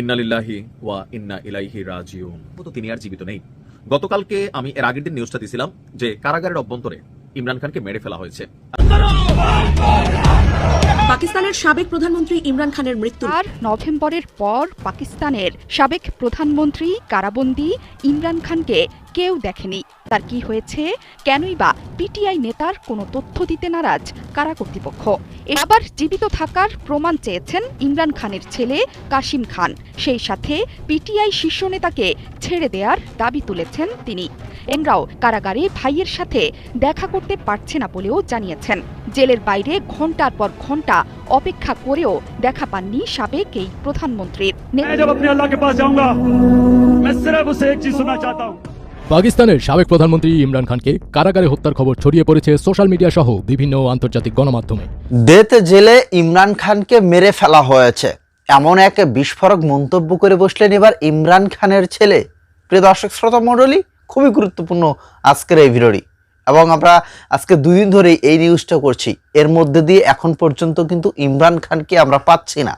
ইন্নালিল্লাহি ওয়া ইন্না ইলাইহি রাজিউন। তো তিনি আর জীবিত নেই। গতকালকে আমি এর আগের দিন নিউজটা দিছিলাম যে কারাগারের অভ্যন্তরে ইমরান খানকে মেরে ফেলা হয়েছে। পাকিস্তানের সাবেক প্রধানমন্ত্রী ইমরান খানের মৃত্যু। আর নভেম্বরের পর পাকিস্তানের সাবেক প্রধানমন্ত্রী কারাবন্দি ইমরান খানকে কেউ দেখেনি। তার কি হয়েছে, কেনই বা পিটিআই নেতার কোনো তথ্য দিতে নারাজ কারা কর্তৃপক্ষ? আবার জীবিত থাকার প্রমাণ চেয়েছেন ইমরান খানের ছেলে কাশিম খান। সেই সাথে পিটিআই শীর্ষ নেতাকে ছেড়ে দেওয়ার দাবি তুলেছেন তিনি। এংরাও কারাগারে ভাইয়ের সাথে দেখা করতে পারছে না বলেও জানিয়েছেন। জেলের বাইরে ঘণ্টার পর ঘণ্টা অপেক্ষা করেও দেখা পাননি সাবেক এই প্রধানমন্ত্রীর। পাকিস্তানের সাবেক প্রধানমন্ত্রী ইমরান খানকে কারাগারে হত্যার খবর ছড়িয়ে পড়েছে সোশ্যাল মিডিয়া সহ বিভিন্ন আন্তর্জাতিক গণমাধ্যমে। দেতে জেলে ইমরান খানকে মেরে ফেলা হয়েছে। এমন এক বিস্ফোরক মন্তব্য করে বসলেন এবার ইমরান খানের ছেলে। প্রিয় দর্শক শ্রোতা মণ্ডলী খুবই গুরুত্বপূর্ণ আজকের এই ভিডিওটি। এবং আমরা আজকে দুই দিন ধরেই এই নিউজটা করছি। এর মধ্যে দিয়ে এখন পর্যন্ত কিন্তু ইমরান খানকে আমরা পাচ্ছি না।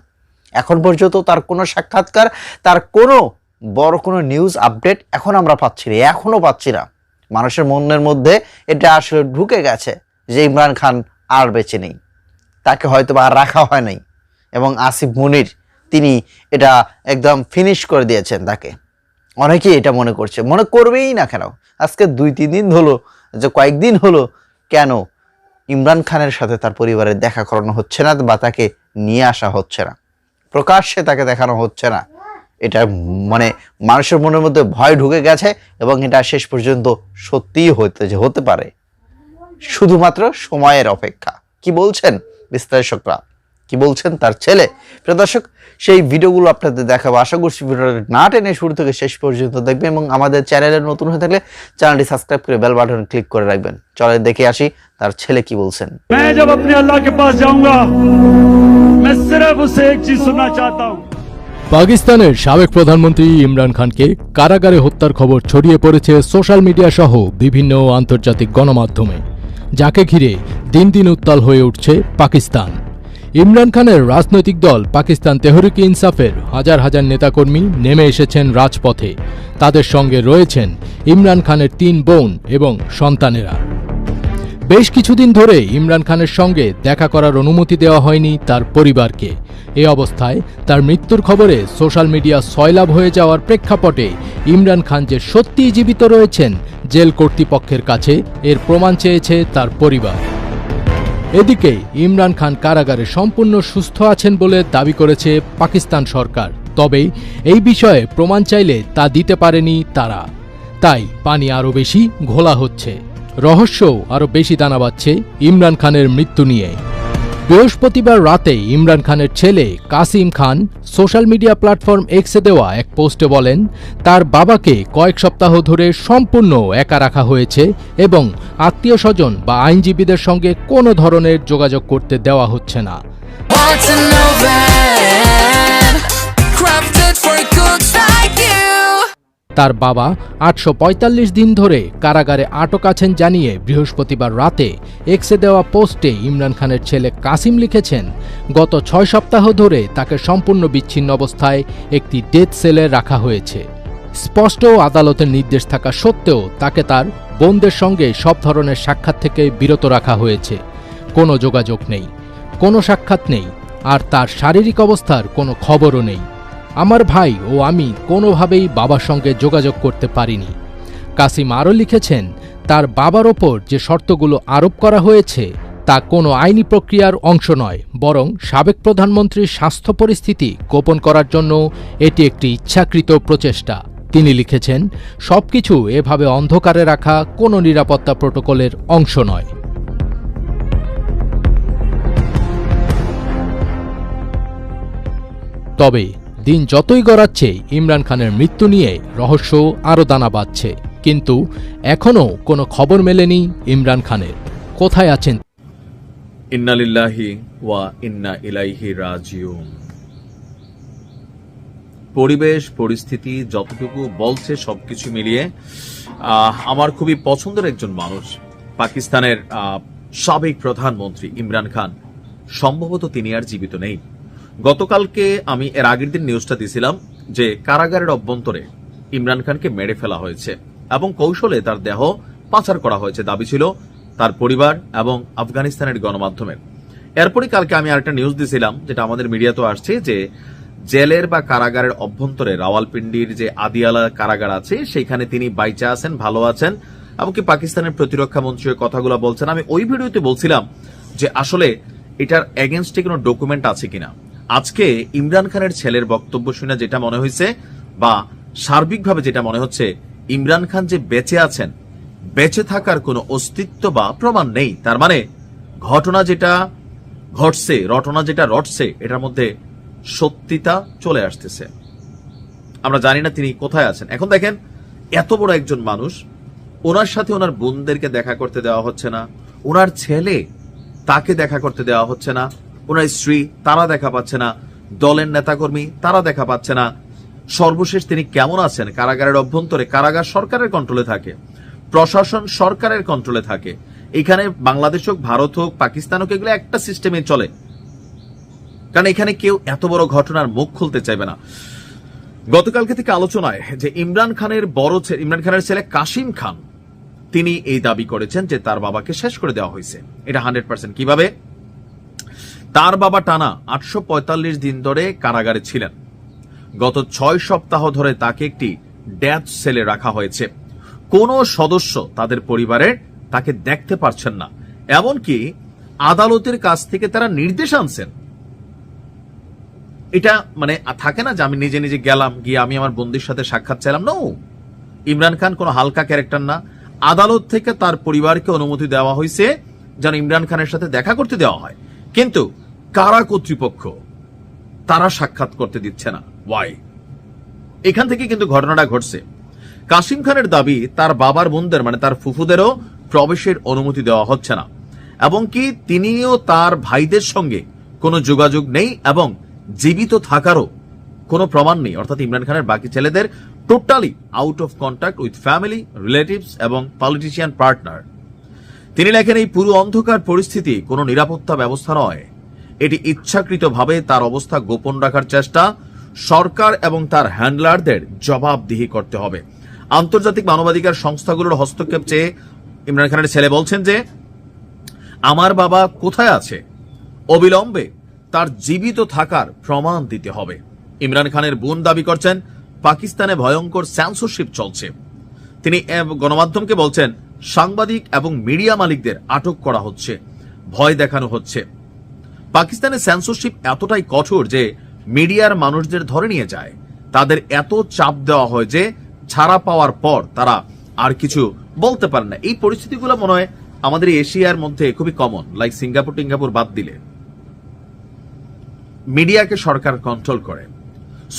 এখন পর্যন্ত তার কোনো সাক্ষাৎকার, তার কোনো বড় কোনো নিউজ আপডেট এখন আমরা পাচ্ছি না এখনও পাচ্ছি না। মানুষের মনের মধ্যে এটা আসলে ঢুকে গেছে যে ইমরান খান আর বেঁচে নেই। তাকে হয়তো আর রাখা হয় নাই। এবং আসিফ মুনির, তিনি এটা একদম ফিনিশ করে দিয়েছেন তাকে। অনেকেই এটা মনে করছে। মনে করবেই না কেন? আজকে দুই, তিন দিন হলো, যে কয়েকদিন হলো, কেন ইমরান খানের সাথে তার পরিবারের দেখা করানো হচ্ছে না বা তাকে নিয়ে আসা হচ্ছে না? প্রকাশ্যে তাকে দেখানো হচ্ছে না। এটা মানে মানুষের মনের মধ্যে ভয় ঢুকে গেছে এবং এটা শেষ পর্যন্ত সত্যিই হতে যে হতে পারে। শুধুমাত্র সময়ের অপেক্ষা। কি বলছেন বিশ্লেষকরা কি বলছেন তার ছেলে। প্রিয় দর্শক সেই ভিডিওগুলো আপনাদের দেখাবো। আশা করছি ভিডিওটা না টেনে শুরু থেকে শেষ পর্যন্ত দেখবেন এবং আমাদের চ্যানেলে নতুন হয়ে থাকলে চ্যানেলটি সাবস্ক্রাইব করে বেল বাটন ক্লিক করে রাখবেন। চলে দেখে আসি তার ছেলে কি বলছেন। পাকিস্তানের সাবেক প্রধানমন্ত্রী ইমরান খানকে কারাগারে হত্যার খবর ছড়িয়ে পড়েছে সোশ্যাল মিডিয়া সহ বিভিন্ন আন্তর্জাতিক গণমাধ্যমে যাকে ঘিরে দিন দিন উত্তাল হয়ে উঠছে পাকিস্তান। ইমরান খানের রাজনৈতিক দল পাকিস্তান তেহরিক ইনসাফের হাজার হাজার নেতাকর্মী নেমে এসেছেন রাজপথে। তাদের সঙ্গে রয়েছেন ইমরান খানের তিন বোন এবং সন্তানেরা। বেশ কিছুদিন ধরে ইমরান খানের সঙ্গে দেখা করার অনুমতি দেওয়া হয়নি তার পরিবারকে। এ অবস্থায় তার মৃত্যুর খবরে সোশ্যাল মিডিয়া সয়লাভ হয়ে যাওয়ার প্রেক্ষাপটে ইমরান খান যে সত্যিই জীবিত রয়েছেন জেল কর্তৃপক্ষের কাছে, এর প্রমাণ চেয়েছে তার পরিবার। এদিকে ইমরান খান কারাগারে সম্পূর্ণ সুস্থ আছেন বলে দাবি করেছে পাকিস্তান সরকার। তবে এই বিষয়ে প্রমাণ চাইলে তা দিতে পারেনি তারা। তাই পানি আরও বেশি ঘোলা হচ্ছে। রহস্য আরও বেশি দানা বাচ্ছে ইমরান খানের মৃত্যু নিয়ে। বৃহস্পতিবার রাতে ইমরান খানের ছেলে Kasim Khan social media platform এক্সে দেওয়া এক পোস্টে বলেন, তার বাবাকে কয়েক সপ্তাহ ধরে সম্পূর্ণ একা রাখা হয়েছে এবং আত্মীয় স্বজন বা আইনজীবীদের সঙ্গে কোনো ধরনের যোগাযোগ করতে দেওয়া হচ্ছে না। তার বাবা আটশো পঁয়তাল্লিশ দিন ধরে কারাগারে আটক আছেন জানিয়ে বৃহস্পতিবার রাতে এক্সে দেওয়া পোস্টে ইমরান খানের ছেলে কাসিম লিখেছেন, গত ছয় সপ্তাহ ধরে তাকে সম্পূর্ণ বিচ্ছিন্ন অবস্থায় একটি ডেথ সেলে রাখা হয়েছে। স্পষ্ট আদালতের নির্দেশ থাকা সত্ত্বেও তাকে তার বোনদের সঙ্গে সব ধরনের সাক্ষাৎ থেকে বিরত রাখা হয়েছে। কোনো যোগাযোগ নেই, কোনো সাক্ষাৎ নেই, আর তার শারীরিক অবস্থার কোনো খবরও নেই। আমার ভাই ও আমি কোনোভাবেই বাবার সঙ্গে যোগাযোগ করতে পারিনি। কাসিম আরও লিখেছেন, তার বাবার ওপর যে শর্তগুলো আরোপ করা হয়েছে, তা কোনো আইনি প্রক্রিয়ার অংশ নয়, বরং সাবেক প্রধানমন্ত্রীর স্বাস্থ্য পরিস্থিতি গোপন করার জন্য এটি একটি ইচ্ছাকৃত প্রচেষ্টা। তিনি লিখেছেন, সবকিছু এভাবে অন্ধকারে রাখা কোনো নিরাপত্তা প্রোটোকলের অংশ নয়। তবে দিন যতই গড়াচ্ছে, ইমরান খানের মৃত্যু নিয়ে রহস্য আরও দানা বাঁধছে। কিন্তু এখনও কোনো খবর মেলেনি ইমরান খানের। কোথায় আছেন? ইন্নালিল্লাহি ওয়া ইন্না ইলাইহি রাজিউন। পরিবেশ, পরিস্থিতি যতটুকু বলছে সবকিছু মিলিয়ে আমার খুবই পছন্দের একজন মানুষ, পাকিস্তানের সাবেক প্রধানমন্ত্রী ইমরান খান। সম্ভবত তিনি আর জীবিত নেই। গতকালকে আমি এর আগের দিন নিউজটা দিছিলাম যে কারাগারের অভ্যন্তরে ইমরান খানকে মেরে ফেলা হয়েছে এবং কৌশলে তার দেহ পাচার করা হয়েছে। দাবি ছিল তার পরিবার এবং আফগানিস্তানের গণমাধ্যমের। এরপরই কালকে আমি আরেকটা নিউজ দিছিলাম, যেটা আমাদের মিডিয়াতেও আসছে যে জেলের বা কারাগারের অভ্যন্তরে রাওয়ালপিন্ডির যে আদিয়ালা কারাগার আছে, সেখানে তিনি বাইচা আছেন, ভালো আছেন, এমনকি পাকিস্তানের প্রতিরক্ষা মন্ত্রী কথাগুলো বলছেন। আমি ওই ভিডিওতে বলছিলাম যে আসলে এটার এগেনস্টে কোনো ডকুমেন্ট আছে কিনা। আজকে ইমরান খানের ছেলের বক্তব্য শুনে যেটা মনে হয়েছে বা সার্বিকভাবে যেটা মনে হচ্ছে, ইমরান খান যে বেঁচে আছেন, বেঁচে থাকার কোনো অস্তিত্ব বা প্রমাণ নেই। তার মানে ঘটনা যেটা ঘটছে, রটনা যেটা রটছে, এটার মধ্যে সত্যিতা চলে আসতেছে। আমরা জানি না তিনি কোথায় আছেন। এখন দেখেন, এত বড় একজন মানুষ, ওনার সাথে ওনার বোনদেরকে দেখা করতে দেওয়া হচ্ছে না, ওনার ছেলে তাকে দেখা করতে দেওয়া হচ্ছে না ওনার স্ত্রী তারা দেখা পাচ্ছে না, দলের নেতাকর্মী তারা দেখা পাচ্ছে না। সর্বশেষ তিনি কেমন আছেন? কারাগারের অভ্যন্তরে, কারাগার সরকারের কন্ট্রোলে থাকে, প্রশাসন সরকারের কন্ট্রোলে থাকে। এখানে বাংলাদেশ হোক, ভারত হোক, পাকিস্তান হোক, এগুলো একটা সিস্টেমে চলে। কারণ এখানে কেউ এত বড় ঘটনার মুখ খুলতে চাইবে না। গতকালকে থেকে আলোচনায় যে ইমরান খানের বড় ছে- ইমরান খানের ছেলে কাশিম খান, তিনি এই দাবি করেছেন যে তার বাবাকে শেষ করে দেওয়া হয়েছে। এটা হান্ড্রেড পার্সেন্ট কীভাবে? তার বাবা টানা আটশো পঁয়তাল্লিশ দিন ধরে কারাগারে ছিলেন। গত ছয় সপ্তাহ ধরে তাকে একটি ডেথ সেলে রাখা হয়েছে। কোন সদস্য তাদের পরিবারের তাকে দেখতে পারছেন না। এমনকি আদালতের কাছ থেকে তারা নির্দেশ আনছেন। এটা মানে থাকে না যে আমি নিজে নিজে গেলাম, গিয়ে আমি আমার বন্ধুর সাথে সাক্ষাৎ চাইলাম। নো ইমরান খান কোনো হালকা ক্যারেক্টার না। আদালত থেকে তার পরিবারকে অনুমতি দেওয়া হয়েছে যেন ইমরান খানের সাথে দেখা করতে দেওয়া হয়। কিন্তু কারা কর্তৃপক্ষ? তারা সাক্ষাৎ করতে দিচ্ছে না। ওয়াই এখান থেকে কিন্তু ঘটনাটা ঘটছে। কাসিম খানের দাবি, তার বাবার বোনদের মানে তার ফুফুদেরও প্রবেশের অনুমতি দেওয়া হচ্ছে না। এবং কি তিনিও তার ভাইদের সঙ্গে কোনো যোগাযোগ নেই এবং জীবিত থাকারও কোনো প্রমাণ নেই। অর্থাৎ ইমরান খানের বাকি ছেলেদের totally out of contact with family relatives এবং পলিটিশিয়ান পার্টনার তিনি লেখেন, এই পুরো অন্ধকার পরিস্থিতি কোনো নিরাপত্তা ব্যবস্থা নয়। এটি ইচ্ছাকৃতভাবে তার অবস্থা গোপন রাখার চেষ্টা। সরকার এবং তার হ্যান্ডলারদের জবাবদিহি করতে হবে। আন্তর্জাতিক মানবাধিকার সংস্থাগুলোর হস্তক্ষেপ চেয়ে ইমরান খানের ছেলে বলছেন যে, আমার বাবা কোথায় আছে? অবিলম্বে তার জীবিত থাকার প্রমাণ দিতে হবে। ইমরান খানের বোন দাবি করছেন, পাকিস্তানে ভয়ঙ্কর সেন্সরশিপ চলছে। তিনি গণমাধ্যমকে বলছেন, সাংবাদিক এবং মিডিয়া মালিকদের আটক করা হচ্ছে। ভয় দেখানো হচ্ছে। পাকিস্তানের সেন্সরশিপ এতটাই কঠোর যে মিডিয়ার মানুষদের ধরে নিয়ে যায়। তাদের এত চাপ দেওয়া হয় যে ছাড়া পাওয়ার পর তারা আর কিছু বলতে পারে না। এই পরিস্থিতিগুলো মনে হয় আমাদের এশিয়ার মধ্যে খুবই কমন লাইক সিঙ্গাপুর টিঙ্গাপুর বাদ দিলে। মিডিয়াকে সরকার কন্ট্রোল করে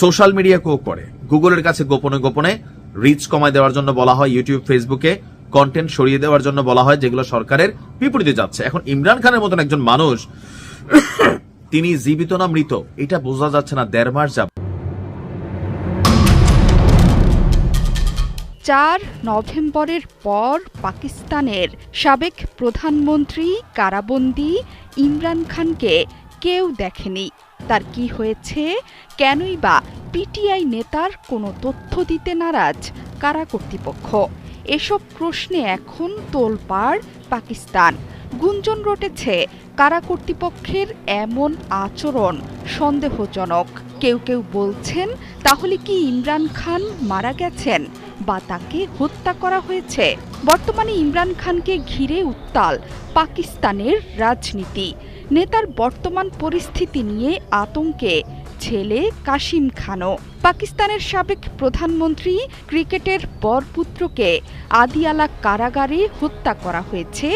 সোশ্যাল মিডিয়াকেও করে। গুগলের কাছে গোপনে গোপনে রিচ কমায় দেওয়ার জন্য বলা হয় ইউটিউব ফেসবুকে কন্টেন্ট সরিয়ে দেওয়ার জন্য বলা হয়, যেগুলো সরকারের বিপরীতে যাচ্ছে। এখন ইমরান খানের মতন একজন মানুষ, তিনি জীবিত না মৃত, এটা বোঝা যাচ্ছে না দেড় মাস যাব চার নভেম্বরের পর পাকিস্তানের সাবেক প্রধানমন্ত্রী কারাবন্দি ইমরান খানকে কেউ দেখেনি। তার কি হয়েছে, কেনই বা পিটিআই নেতার কোনো তথ্য দিতে নারাজ কারা কর্তৃপক্ষ? এসব প্রশ্নে এখন তোলপাড় পাকিস্তান। গুঞ্জন রটেছে কারা কর্তৃপক্ষের এমন আচরণ সন্দেহজনক। কেউ কেউ বলছেন, তাহলে কি ইমরান খান মারা গেছেন বা তাকে হত্যা করা হয়েছে? বর্তমানে ইমরান খানকে ঘিরে উত্তাল পাকিস্তানের রাজনীতি। নেতার বর্তমান পরিস্থিতি নিয়ে আতঙ্কে ছেলে কাশিম খানও। পাকিস্তানের সাবেক প্রধানমন্ত্রী ক্রিকেটের বরপুত্রকে আদিয়ালা কারাগারে হত্যা করা হয়েছে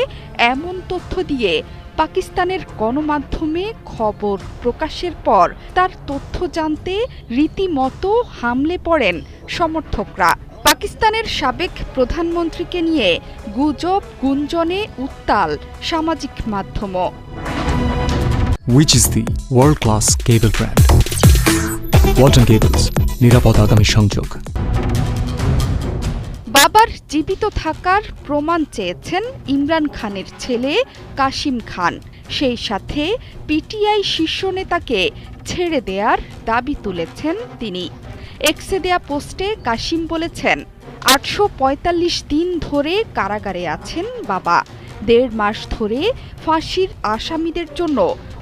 এমন তথ্য দিয়ে পাকিস্তানের গণমাধ্যমে খবর প্রকাশের পর তার তথ্য জানতে রীতিমতো হামলে পড়েন সমর্থকরা। পাকিস্তানের সাবেক প্রধানমন্ত্রীকে নিয়ে গুজব গুঞ্জনে উত্তাল সামাজিক মাধ্যমও। Which is the world class cable brand. Walton Cables, নিরাপদ আগামী সংযোগ। বাবার জীবিত থাকার প্রমাণ চেয়েছেন ইমরান খানের ছেলে কাশিম খান। সেই সাথে পিটিআই শীর্ষ নেতাকে ছেড়ে দেওয়ার দাবি তুলেছেন তিনি। এক্সে দেয়া পোস্টে কাশিম বলেছেন আটশো পঁয়তাল্লিশ দিন ধরে কারাগারে আছেন বাবা। দেড় মাস ধরে ফাঁসির আসামিদের জন্য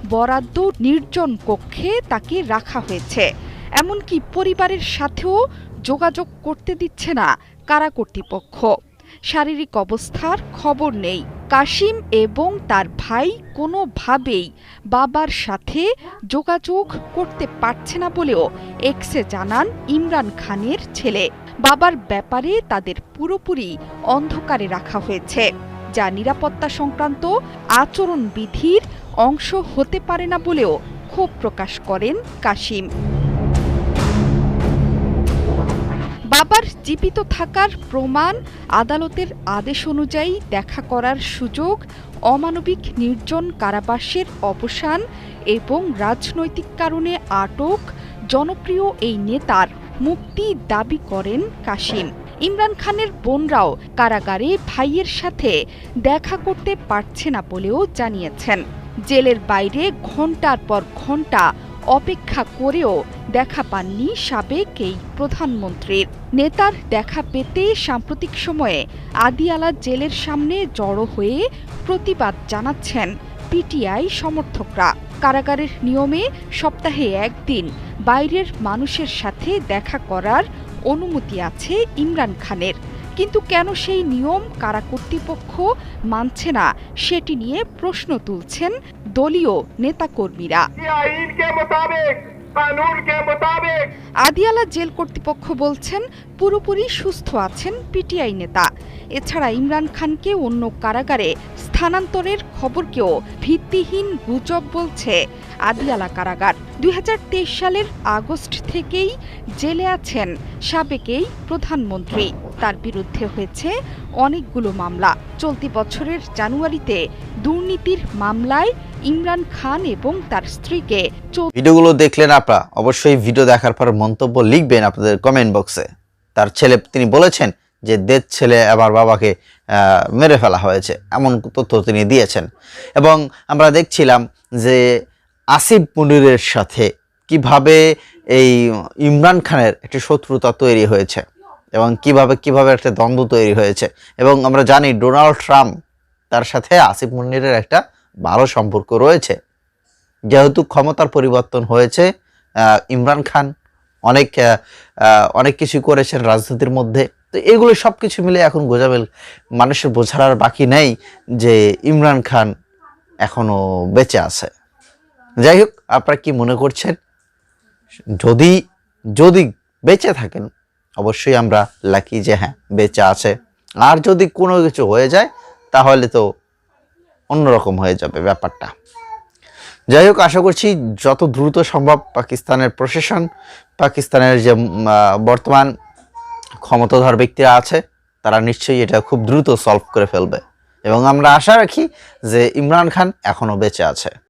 বরাদ্দ নির্জন কক্ষে তাকে রাখা হয়েছে। এমনকি পরিবারের সাথেও যোগাযোগ করতে দিচ্ছে না কারা কর্তৃপক্ষ। শারীরিক অবস্থার খবর নেই। কাশিম এবং তার ভাই কোনোভাবেই বাবার সাথে যোগাযোগ করতে পারছে না বলেও এক্সে জানান ইমরান খানের ছেলে। বাবার ব্যাপারে তাদের পুরোপুরি অন্ধকারে রাখা হয়েছে। যা নিরাপত্তা সংক্রান্ত আচরণবিধির অংশ হতে পারে না বলেও ক্ষোভ প্রকাশ করেন কাশিম। বাবার জীবিত থাকার প্রমাণ আদালতের আদেশ অনুযায়ী দেখা করার সুযোগ, অমানবিক নির্জন কারাবাসের অবসান এবং রাজনৈতিক কারণে আটক জনপ্রিয় এই নেতার মুক্তি দাবি করেন কাশিম। ইমরান খানের বোনরাও কারাগারে ভাইয়ের সাথে দেখা করতে পারছে না বলেও জানিয়েছেন। জেলের বাইরে ঘণ্টার পর ঘণ্টা অপেক্ষা করেও দেখা পাননি সাবেক এই প্রধানমন্ত্রীর। নেতার দেখা পেতে সাম্প্রতিক সময়ে আদিয়ালা জেলের সামনে জড়ো হয়ে প্রতিবাদ জানাচ্ছেন পিটিআই সমর্থকরা। কারাগারের নিয়মে সপ্তাহে একদিন বাইরের মানুষের সাথে দেখা করার অনুমতি আছে ইমরান খানের। কিন্তু কেন সেই নিয়ম কারা কর্তৃপক্ষ মানছে না সেটি নিয়ে প্রশ্ন তুলছেন দলীয় নেতাকর্মীরা। আদিয়ালা জেল কর্তৃপক্ষ বলছেন পুরোপুরি সুস্থ আছেন পিটিআই নেতা। এছাড়া ইমরান খানকে অন্য কারাগারে স্থানান্তরের খবরকেও ভিত্তিহীন গুজব বলছে আদিয়ালা কারাগার। দুই হাজার তেইশ সালের আগস্ট থেকেই জেলে আছেন সাবেকেই প্রধানমন্ত্রী। তার বিরুদ্ধে হয়েছে অনেকগুলো মামলা। চলতি বছরের জানুয়ারিতে দুর্নীতির মামলায় ইমরান খান এবং তার স্ত্রীকে ভিডিওগুলো দেখলেন আপনারা, অবশ্যই ভিডিও দেখার পর মন্তব্য লিখবেন আপনাদের কমেন্ট বক্সে তার ছেলে, তিনি বলেছেন যে দেদ ছেলে আমার বাবাকে মেরে ফেলা হয়েছে, এমন তথ্য তিনি দিয়েছেন। এবং আমরা দেখছিলাম যে আসিফ মুনিরের সাথে কীভাবে এই ইমরান খানের একটি শত্রুতা তৈরি হয়েছে। এবং কীভাবে কীভাবে একটা দ্বন্দ্ব তৈরি হয়েছে। এবং আমরা জানি ডোনাল্ড ট্রাম্প, তার সাথে আসিফ মুনিরের একটা ভালো সম্পর্ক রয়েছে। যেহেতু ক্ষমতার পরিবর্তন হয়েছে ইমরান খান অনেক অনেক কিছু করেছেন রাজনীতির মধ্যে। তো এগুলো সব কিছু মিলে এখন গোজাবেল মানুষের বোঝার আর বাকি নেই যে ইমরান খান এখনও বেঁচে আছে। যাই হোক, আপনারা কি মনে করছেন? যদি যদি বেঁচে থাকেন অবশ্যই আমরা লাকি যে হ্যাঁ বেঁচে আছে। আর যদি কোনো কিছু হয়ে যায়, তাহলে তো অন্যরকম হয়ে যাবে ব্যাপারটা। যাই হোক, আশা করছি যত দ্রুত সম্ভব পাকিস্তানের প্রশাসন, পাকিস্তানের যে বর্তমান ক্ষমতাধর ব্যক্তিরা আছে, তারা নিশ্চয়ই এটা খুব দ্রুত সলভ করে ফেলবে। এবং আমরা আশা রাখি যে ইমরান খান এখনও বেঁচে আছে।